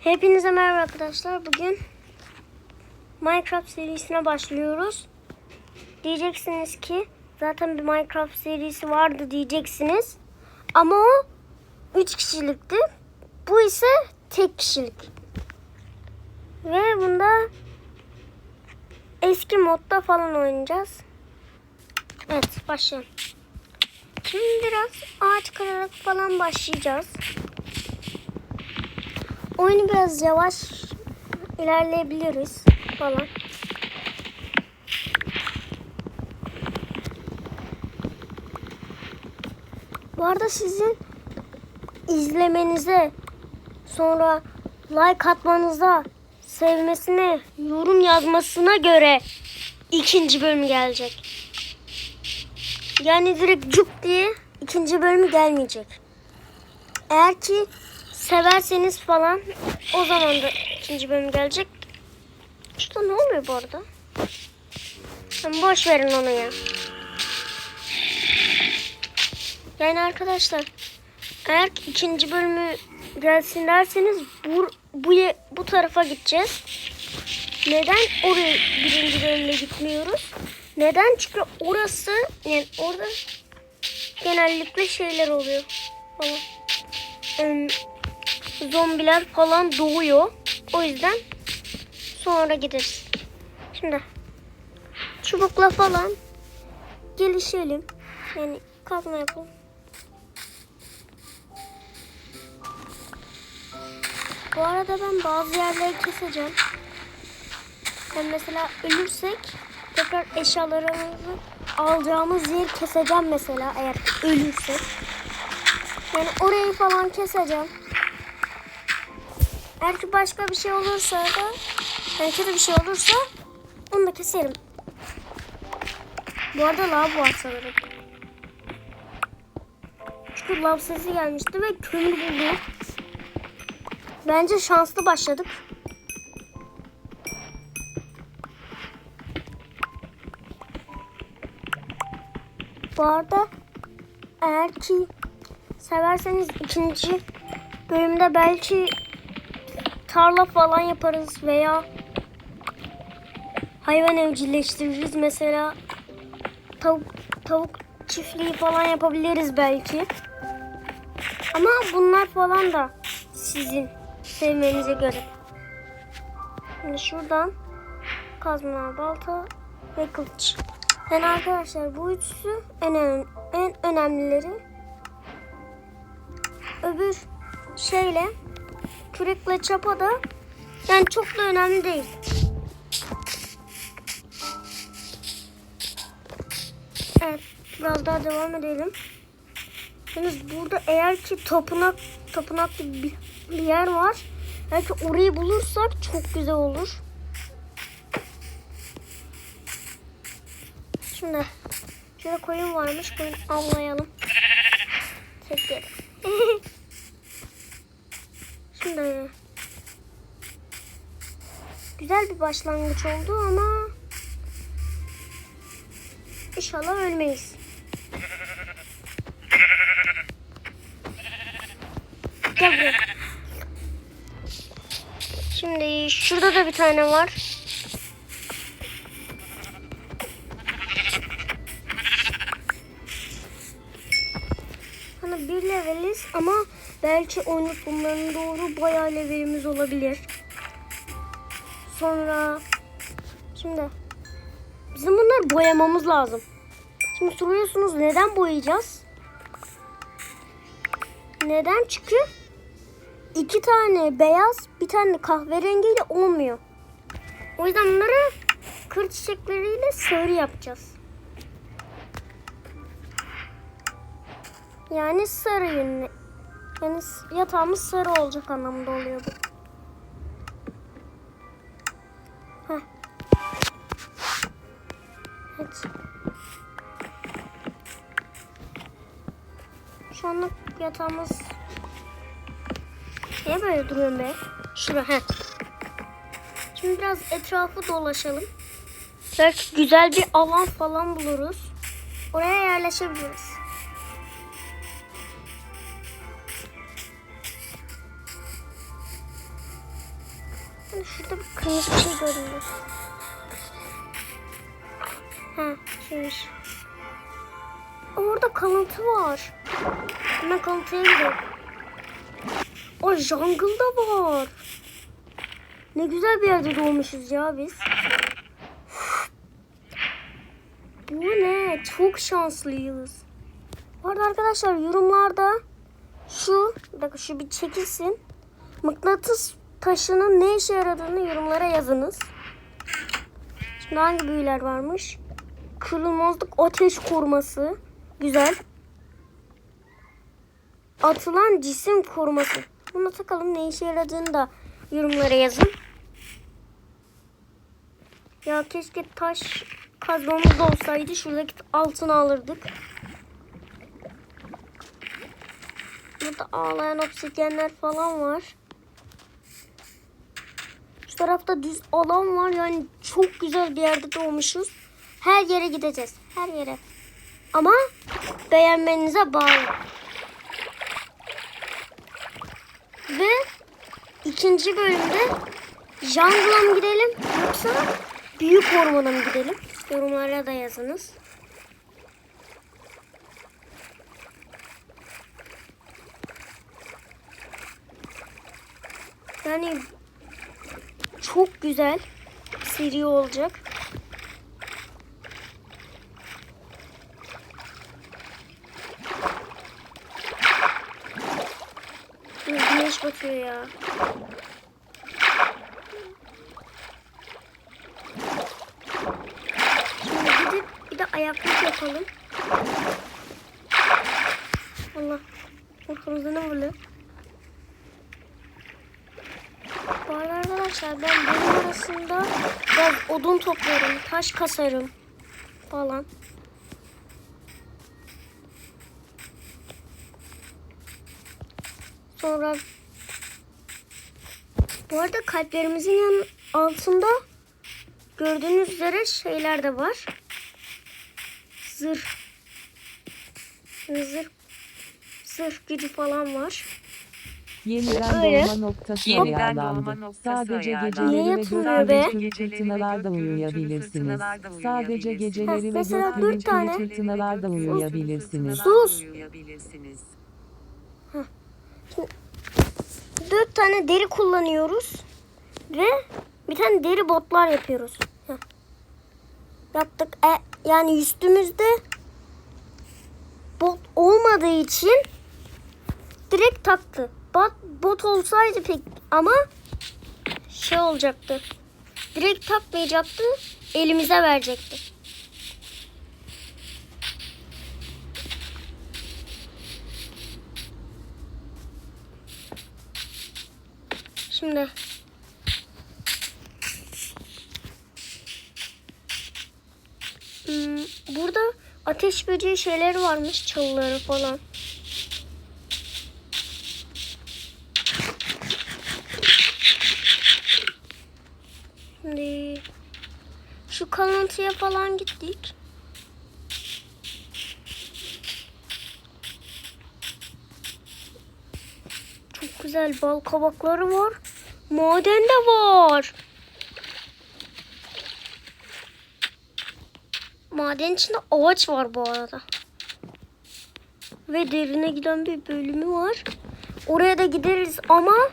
Hepinize merhaba arkadaşlar. Bugün Minecraft serisine başlıyoruz. Diyeceksiniz ki zaten bir Minecraft serisi vardı diyeceksiniz. Ama o 3 kişilikti. Bu ise tek kişilik. Ve bunda eski modda falan oynayacağız. Evet başlayalım. Şimdi biraz ağaç kırarak falan başlayacağız. Oyunu biraz yavaş ilerleyebiliriz falan. Bu arada sizin izlemenize sonra like atmanıza sevmesine yorum yazmasına göre ikinci bölüm gelecek. Yani direkt cuk diye ikinci bölümü gelmeyecek. Eğer ki severseniz falan o zaman da ikinci bölüm gelecek. Şurada ne oluyor bu arada? Sen boş verin onu ya. Yani arkadaşlar eğer ki ikinci bölümü gelsin derseniz bu, bu, bu tarafa gideceğiz. Neden oraya birinci bölümde gitmiyoruz? Neden? Çünkü orası yani orada genellikle şeyler oluyor falan. Em, zombiler falan doğuyor. O yüzden sonra gideriz. Şimdi çubukla falan gelişelim. Yani kazma yapalım. Bu arada ben bazı yerleri keseceğim. Yani mesela ölürsek tekrar eşyalarımızı alacağımız yeri keseceğim mesela eğer ölürsek. Yani orayı falan keseceğim. Başka bir şey olursa da yani kötü bir şey olursa onu da keserim. Bu arada lav var sanırım. Çünkü lav sesi gelmişti ve kömür bulduk. Bence şanslı başladık. Bu arada eğer ki severseniz ikinci bölümde belki tarla falan yaparız veya hayvan evcilleştiririz. Mesela tavuk tavuk çiftliği falan yapabiliriz belki. Ama bunlar falan da sizin sevmenize göre. Şimdi şuradan kazma, balta ve kılıç. Yani arkadaşlar bu üçüsü en, önem- en önemlileri. Öbür şeyle kürekle çapa da yani çok da önemli değil. Evet biraz daha devam edelim. Yalnız burada eğer ki tapınak tapınak gibi bir, bir yer var. Eğer ki orayı bulursak çok güzel olur. Şimdi şurada koyun varmış. Koyun avlayalım. Tekrar. Şimdi güzel bir başlangıç oldu ama inşallah ölmeyiz. Gel buraya. Şimdi şurada da bir tane var. Hani bir leveliz ama belki oyunun sonlarına doğru bayağı levelimiz olabilir. Sonra şimdi bizim bunları boyamamız lazım. Şimdi soruyorsunuz neden boyayacağız? Neden? Çünkü iki tane beyaz, bir tane kahverengiyle olmuyor. O yüzden bunları kır çiçekleriyle sarı yapacağız. Yani sarı yönlü. Yani yatağımız sarı olacak anlamında oluyor bu. Evet. Şu anlık yatağımız Niye böyle duruyorum be? Şurada heh. Şimdi biraz etrafı dolaşalım. Belki güzel bir alan falan buluruz. Oraya yerleşebiliriz. Şurada bir kırmızı şey görünüyor. Ha. Ama orada kalıntı var. Hemen kalıntıya gidelim. O jungle'da var. Ne güzel bir yerde doğmuşuz ya biz. Bu ne? Çok şanslıyız. Bu arada arkadaşlar yorumlarda şu, bir dakika şu bir çekilsin. Mıknatıs taşının ne işe yaradığını yorumlara yazınız. Şimdi hangi büyüler varmış? Kırılmazlık ateş koruması. Güzel. Atılan cisim koruması. Bunu takalım ne işe yaradığını da yorumlara yazın. Ya keşke taş kazmamız olsaydı şuradaki altını alırdık. Burada ağlayan obsidyenler falan var. Tarafta düz alan var. Yani çok güzel bir yerde doğmuşuz. Her yere gideceğiz. Her yere. Ama beğenmenize bağlı. Ve ikinci bölümde jungle'a mı gidelim yoksa büyük ormana mı gidelim? Yorumlara da yazınız. Yani çok güzel seri olacak. Güneş batıyor ya. Şimdi gidip bir de ayaklık yapalım. Allah. Ortamızda ne böyle? Bu arada arkadaşlar ben benim arasında biraz odun toplarım, taş kasarım falan. Sonra bu arada kalplerimizin yan altında gördüğünüz üzere şeyler de var. Zırh. Zırh. Zırh gücü falan var. Yeniden Öyle. doğma noktası Yeniden ayarlandı. noktası Sadece ayarlandı. geceleri Niye ve be? gökyüzü fırtınalarda uyuyabilirsiniz. Sadece geceleri ve Mesela dört gökyüzü tane. fırtınalarda uyuyabilirsiniz. Sus. Dört tane deri kullanıyoruz. Ve bir tane deri botlar yapıyoruz. Heh. Yaptık. E, yani üstümüzde bot olmadığı için direkt taktı. Bot, bot olsaydı pek ama şey olacaktı. Direkt takmayacaktı. Elimize verecekti. Şimdi Hmm, burada ateş böceği şeyleri varmış çalıları falan. Şimdi şu kalıntıya falan gittik. Çok güzel bal kabakları var. Maden de var. Maden içinde ağaç var bu arada. Ve derine giden bir bölümü var. Oraya da gideriz ama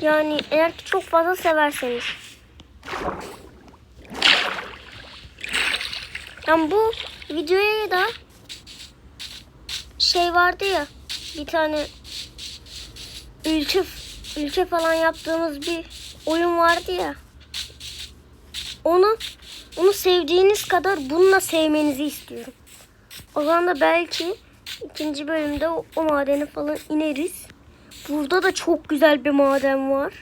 yani eğer ki çok fazla severseniz. Yani bu videoya da şey vardı ya bir tane ülke ülke falan yaptığımız bir oyun vardı ya. Onu onu sevdiğiniz kadar bununla sevmenizi istiyorum. O zaman da belki ikinci bölümde o, o madene falan ineriz. Burada da çok güzel bir maden var.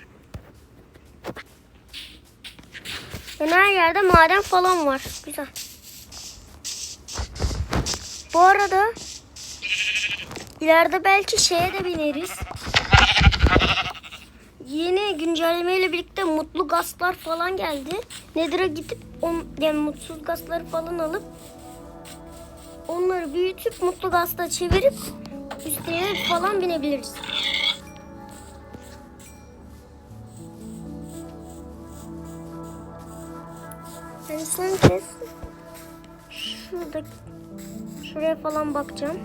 Yani her yerde maden falan var. Güzel. Bu arada ileride belki şeye de bineriz. Yeni güncellemeyle birlikte mutlu gazlar falan geldi. Nedir'e gidip on, yani mutsuz gazları falan alıp onları büyütüp mutlu gazla çevirip üstüne falan binebiliriz. Son kez şuradaki şuraya falan bakacağım.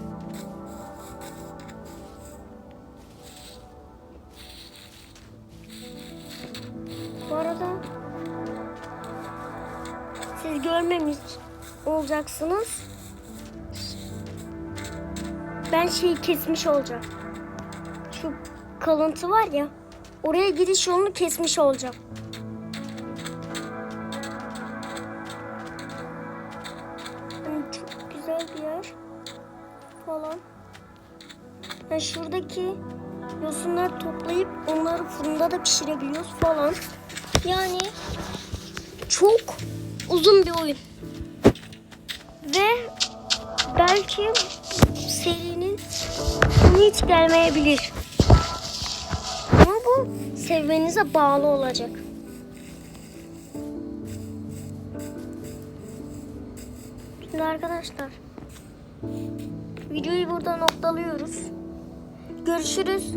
Bu arada siz görmemiş olacaksınız. Ben şeyi kesmiş olacağım. Şu kalıntı var ya. Oraya gidiş yolunu kesmiş olacağım. Falan. Yani şuradaki yosunları toplayıp onları fırında da pişirebiliyoruz falan. Yani çok uzun bir oyun. Ve belki serinin sonu hiç gelmeyebilir. Ama bu sevmenize bağlı olacak. Şimdi arkadaşlar videoyu burada noktalıyoruz. Görüşürüz.